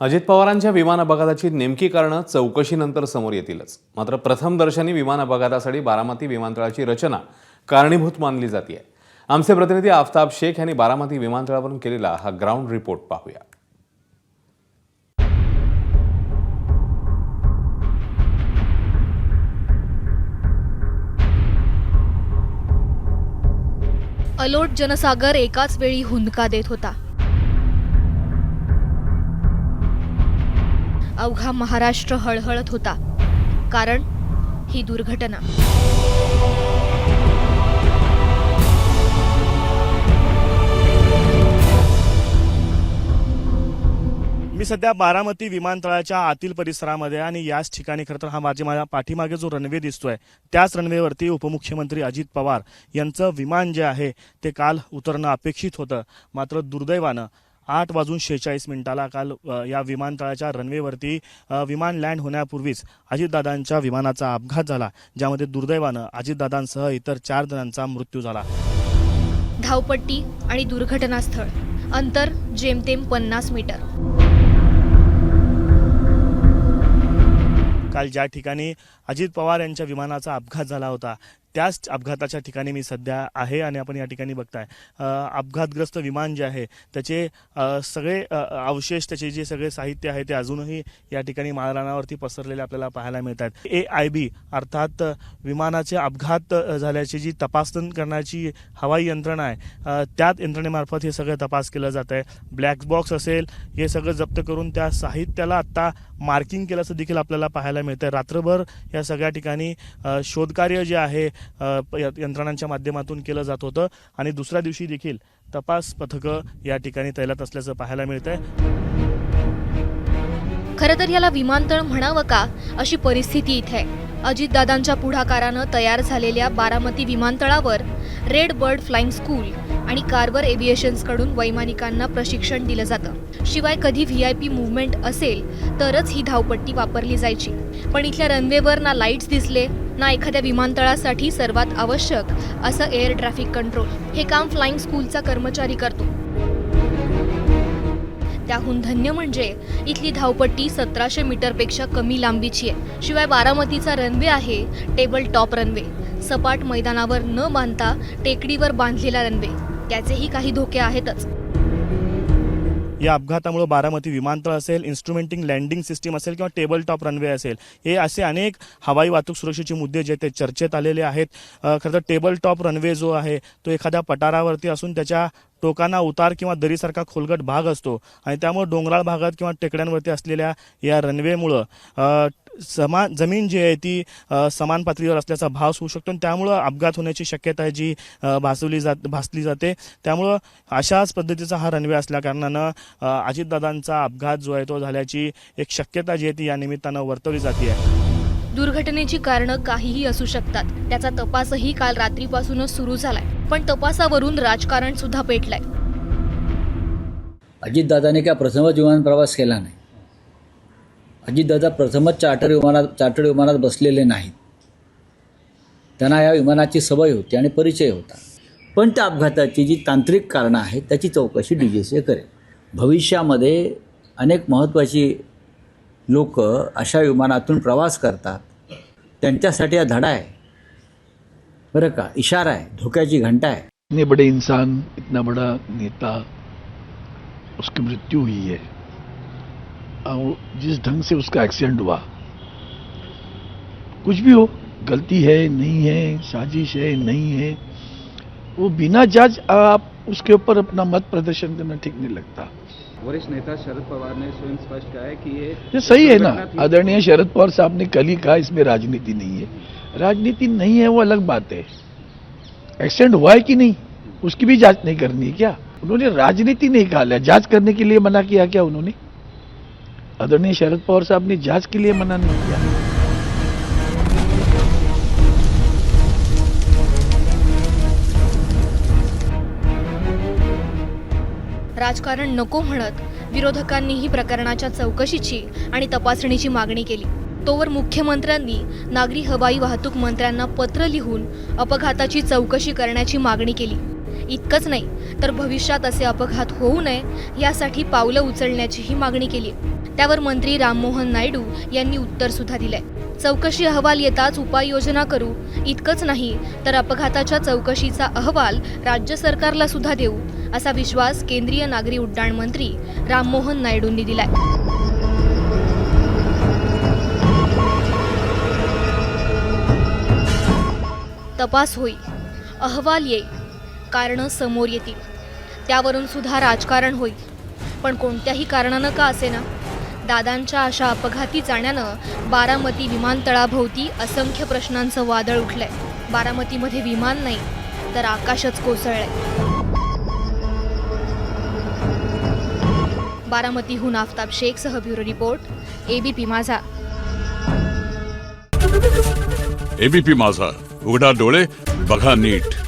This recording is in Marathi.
अजित पवारांच्या विमान अपघाताची नेमकी कारणं चौकशीनंतर समोर येतीलच. मात्र प्रथमदर्शनी विमान अपघातासाठी बारामती विमानतळाची रचना कारणीभूत मानली जाते आमचे प्रतिनिधी आफताब शेख यांनी बारामती विमानतळावरून केलेला हा ग्राउंड रिपोर्ट पाहूया. अलोट जनसागर एकाच वेळी हुंदका देत होता. अवघा महाराष्ट्र हळहळत होता. कारण ही दुर्घटना. मी सध्या बारामती विमानतळाच्या आतील परिसरामध्ये आणि याच ठिकाणी खरं तर हा माझ्या माझ्या पाठीमागे जो रनवे दिसतोय त्याच रनवेवरती उपमुख्यमंत्री अजित पवार यांचं विमान जे आहे ते काल उतरणं अपेक्षित होतं. मात्र दुर्दैवानं आठ वाजून शेहेचाळीस मिनिटाला काल या विमानतळाच्या रनवेवरती विमान लँड होण्यापूर्वीच अजितदादांच्या विमानाचा अपघात झाला ज्यामध्ये दुर्दैवानं अजितदादांसह इतर चार जणांचा मृत्यू झाला. धावपट्टी आणि दुर्घटनास्थळ अंतर जेमतेम पन्नास मीटर. काल ज्या ठिकाणी अजित पवार यांच्या विमानाचा अपघात झाला होता त्याच अपघाताच्या ठिकाणी मी सध्या आहे आणि आपण या ठिकाणी बघताय. अपघातग्रस्त विमान जे आहे त्याचे सगळे अवशेष त्याचे जे सगळे साहित्य आहे ते अजूनही या ठिकाणी माळरानावरती पसरलेले आपल्याला पाहायला मिळत आहेत ए आय बी अर्थात विमानाचे अपघात झाल्याची जी तपासण करण्याची हवाई यंत्रणा आहे त्यात त्याच यंत्रणेमार्फत हे सगळं तपास केलं जात आहे ब्लॅक बॉक्स असेल हे सगळं जप्त करून त्या साहित्याला आत्ता मार्किंग केल्याचं देखील आपल्याला पाहायला मिळतं आहे रात्रभर या सगळ्या ठिकाणी शोधकार्य जे आहे यंत्रणांच्या माध्यमातून केलं जात होतं. आणि दुसऱ्या दिवशी देखील तपास पथकं या ठिकाणी तैनात असल्याचं पाहायला मिळतंय. खरं तर याला विमानतळ म्हणावं का? अशी परिस्थिती इथे. आहे अजितदादांच्या पुढाकारानं तयार झालेल्या बारामती विमानतळावर रेड बर्ड फ्लाइंग स्कूल आणि कार्बर एव्हिएशन्सकडून वैमानिकांना प्रशिक्षण दिलं जातं. शिवाय कधी व्ही आय पी मुवमेंट असेल तरच ही धावपट्टी वापरली जायची. पण इथल्या रनवेवर ना लाईट्स दिसले. ना एखाद्या विमानतळासाठी सर्वात आवश्यक असं एअर ट्रॅफिक कंट्रोल हे काम फ्लाइंग स्कूलचा कर्मचारी करतो. त्याहून धन्य म्हणजे इथली धावपट्टी सतराशे मीटरपेक्षा कमी लांबीची आहे. शिवाय बारामतीचा रनवे आहे टेबल टॉप रनवे सपाट मैदानावर न बांधता टेकडीवर बांधलेला रनवे त्याचेही काही धोके आहेतच. या अपघातामुळे बारामती विमानतळ असेल इन्स्ट्रुमेंटिंग लँडिंग सिस्टीम असेल किंवा टेबल टॉप रनवे असेल हे असे अनेक हवाई वाहतूक सुरक्षेचे मुद्दे जे ते चर्चेत आलेले आहेत. खरं तर टेबल टॉप रनवे जो आहे तो एखाद्या पठारावरती असून त्याच्या टोकांना उतार किंवा दरीसारखा खोलगट भाग असतो. आणि त्यामुळे डोंगराळ भागात किंवा टेकड्यांवरती असलेल्या या रनवेमुळं समान जमीन जी आहे ती समान पातळीवर असल्याचा भास होऊ शकतो आणि त्यामुळं अपघात होण्याची शक्यता आहे जी भासवली जात भासली जाते. त्यामुळं अशाच पद्धतीचा हा रनवे असल्या कारणानं अ, अजितदादांचा अपघात जो आहे तो झाल्याची एक शक्यता जी आहे ती या निमित्तानं वर्तवली जाते. आहे दुर्घटनेची कारणं काहीही असू शकतात. त्याचा तपासही काल रात्रीपासूनच सुरू झालाय. पण तपासावरून राजकारण सुद्धा पेटलंय. अजितदादाने काय प्रथमच विमान प्रवास केला नाही? अजितदादा प्रथमच चार्टर विमानात चार्टर्ड विमानात बसलेले नाहीत. त्यांना या विमानाची सवय होती आणि परिचय होता. पण त्या अपघाताची जी तांत्रिक कारणं आहेत त्याची चौकशी डी जी सी करेल. भविष्यामध्ये अनेक महत्त्वाची लोक अशा विमानातून प्रवास करतात. त्यांच्यासाठी हा धडा आहे. बरं का? इशारा आहे. धोक्याची घंटा आहे. इतने बड़े इंसान इतना बड़ा नेता उसकी मृत्यु हुई है. जिस ढंग से उसका एक्सीडेंट हुआ कुछ भी हो गलती है नहीं है साजिश है नहीं है वो बिना जाँच आप उसके ऊपर अपना मत प्रदर्शन करना ठीक नहीं लगता। वरिष्ठ नेता शरद पवार ने स्वयं स्पष्ट कहा है कि ये ये सही है ना? आदरणीय शरद पवार साहब ने कल ही कहा इसमें राजनीति नहीं है। राजनीति नहीं है वो अलग बात है। एक्सीडेंट हुआ है कि नहीं? उसकी भी जाँच नहीं करनी है क्या? उन्होंने राजनीति नहीं कहा जाँच करने के लिए मना किया क्या उन्होंने? आदरणीय शरद पवार साहब ने जांच के लिए मना नहीं किया राजकारण नको म्हणत विरोधकांनीही प्रकरणाच्या चौकशीची आणि तपासणीची मागणी केली. तोवर मुख्यमंत्र्यांनी नागरी हवाई वाहतूक मंत्र्यांना पत्र लिहून अपघाताची चौकशी करण्याची मागणी केली. इतकंच नाही तर भविष्यात असे अपघात होऊ नये यासाठी पावलं उचलण्याचीही मागणी केली. त्यावर मंत्री राममोहन नायडू यांनी उत्तर सुद्धा दिलंय. चौकशी अहवाल येताच उपाययोजना करू इतकंच नाही तर अपघाताच्या चौकशीचा अहवाल राज्य सरकारला सुद्धा देऊ असा विश्वास केंद्रीय नागरी उड्डाण मंत्री राममोहन नायडूंनी दिलाय. तपास होईल अहवाल येईल कारणं समोर येतील. त्यावरून सुद्धा राजकारण होईल. पण कोणत्याही कारणानं का असेना? दादांच्या अशा अपघाती जाण्यानं बारामती विमानतळाभोवती असंख्य प्रश्नांचं वादळ उठलंय. बारामतीमध्ये विमान नाही तर आकाशच कोसळलंय. बारामतीहून Aftab शेखसह bureau report ABP Majha. ABP Majha. उघडा डोळे बघा नीट.